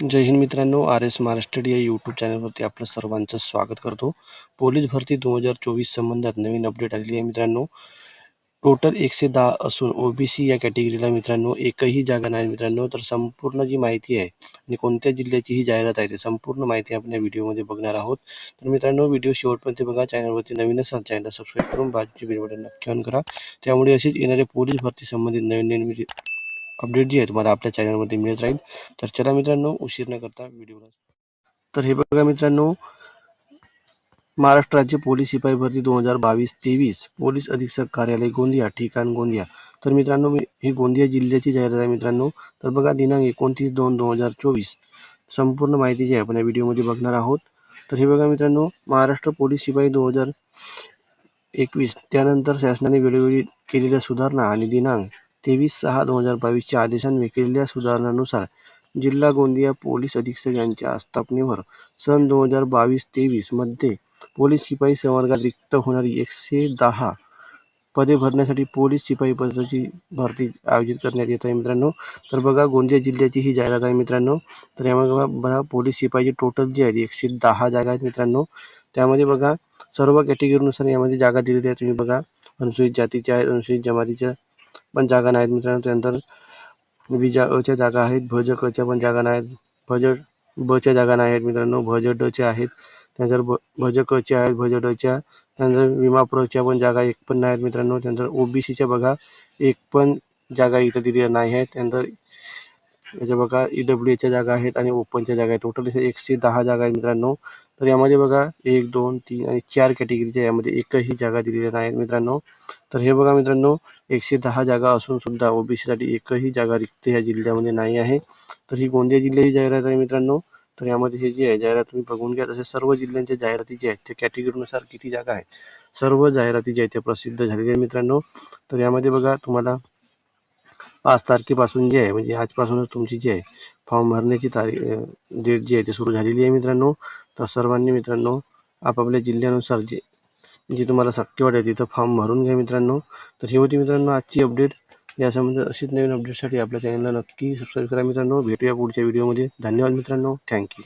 जय हिंद मित्रांनो R S Maharashtra या YouTube चॅनलवरती आपलं सर्वांचं स्वागत करतो. पोलीस भरती दोन हजार चोवीस संबंधात नवीन अपडेट आलेली आहे मित्रांनो. टोटल एकशे दहा असून ओबीसी या कॅटेगरीला मित्रांनो एकही जागा नाही मित्रांनो. तर संपूर्ण जी माहिती आहे आणि कोणत्या जिल्ह्याची ही जाहिरात आहे ते संपूर्ण माहिती आपण या व्हिडिओमध्ये बघणार आहोत. तर मित्रांनो व्हिडिओ शेवटपर्यंत बघा. चॅनलवरती नवीन असाल चॅनलला सबस्क्राईब करून बाजूची बेल बटन नक्की ऑन करा. त्यामुळे अशीच येणारे पोलीस भरती संबंधित नवीन नवीन अपडेट जी आहे तुम्हाला आपल्या चॅनलमध्ये मिळत राहील. तर चला मित्रांनो उशीर न करता व्हिडिओला तर हे बघा मित्रांनो महाराष्ट्र राज्य पोलीस शिपाई भरती दोन हजार बावीस तेवीस पोलीस अधीक्षक कार्यालय गोंदिया ठिकाण गोंदिया. तर मित्रांनो मी- ही गोंदिया जिल्ह्याची जाहिरात आहे मित्रांनो. तर बघा दिनांक एकोणतीस दोन दोन हजार चोवीस. संपूर्ण माहिती जी आहे आपण या व्हिडिओमध्ये बघणार आहोत. तर हे बघा मित्रांनो महाराष्ट्र पोलीस शिपाई दोन हजार एकवीस. त्यानंतर शासनाने वेळोवेळी केलेल्या सुधारणा आणि दिनांक तेवीस सहा दोन हजार बावीसच्या आदेशान्वये केलेल्या सुधारणांनुसार जिल्हा गोंदिया पोलीस अधीक्षक यांच्या आस्थापनेवर सन दोन हजार बावीस तेवीसमध्ये पोलीस शिपाई संवर्गात रिक्त होणारी एकशे दहा पदे भरण्यासाठी पोलीस शिपाई पदाची भरती आयोजित करण्यात येत आहे मित्रांनो. तर बघा गोंदिया जिल्ह्याची ही जाहिरात आहे मित्रांनो. तर यामध्ये बघा बघा पोलीस शिपाईची टोटल जी आहे एकशे दहा जागा आहेत मित्रांनो. त्यामध्ये बघा सर्व कॅटेगरीनुसार यामध्ये जागा दिलेल्या आहेत तुम्ही बघा अनुसूचित जातीच्या आहेत अनुसूचित जमातीच्या पण जागा नाहीत मित्रांनो. त्यानंतर विजा अच्या जागा आहेत भज कच्या पण जागा नाहीत भज बच्या जागा नाही आहेत मित्रांनो भज डच्या आहेत. त्यानंतर भ भज कच्या आहेत भज डच्या त्यानंतर विमाप्रच्या पण जागा एक पण नाही आहेत मित्रांनो. त्यानंतर ओबीसीच्या बघा एक पण जागा इथं दिलेल्या नाही आहेत. त्यानंतर याच्या बघा ई डब्ल्यू एच्या जागा आहेत आणि ओपनच्या जागा आहेत. टोटल इथे एकशे दहा जागा आहेत मित्रांनो. तर यामध्ये बघा एक दोन तीन आणि चार कॅटेगरीच्या यामध्ये एकही जागा दिलेल्या नाहीत मित्रांनो. तर हे बघा मित्रांनो एकशे दहा जागा असून सुद्धा ओबीसीसाठी एकही जागा रिक्त या जिल्ह्यामध्ये नाही आहे. तर ही गोंदिया जिल्ह्याची जाहिरात आहे मित्रांनो. तर यामध्ये हे जी आहे जाहिरात तुम्ही बघून घ्या. तसे सर्व जिल्ह्यांच्या जाहिराती जी आहेत त्या कॅटेगरीनुसार किती जागा आहेत? सर्व जाहिराती ज्या आहेत त्या प्रसिद्ध झालेल्या आहेत मित्रांनो. तर यामध्ये बघा तुम्हाला पाच तारखेपासून जे आहे म्हणजे आजपासूनच तुमची जी आहे फॉर्म भरण्याची तारीख डेट जी आहे ती सुरू झालेली आहे मित्रांनो. तर सर्वांनी मित्रांनो आपापल्या जिल्ह्यानुसार जे जी तुम्हाला शक्य वाटेल तिथं फॉर्म भरून घ्या मित्रांनो. तर ही होती मित्रांनो आजची अपडेट. यासंबंधी अशीच नवीन अपडेटसाठी आपल्या चॅनलला नक्की सबस्क्राईब करा मित्रांनो. भेटूया पुढच्या व्हिडिओमध्ये धन्यवाद मित्रांनो. थँक्यू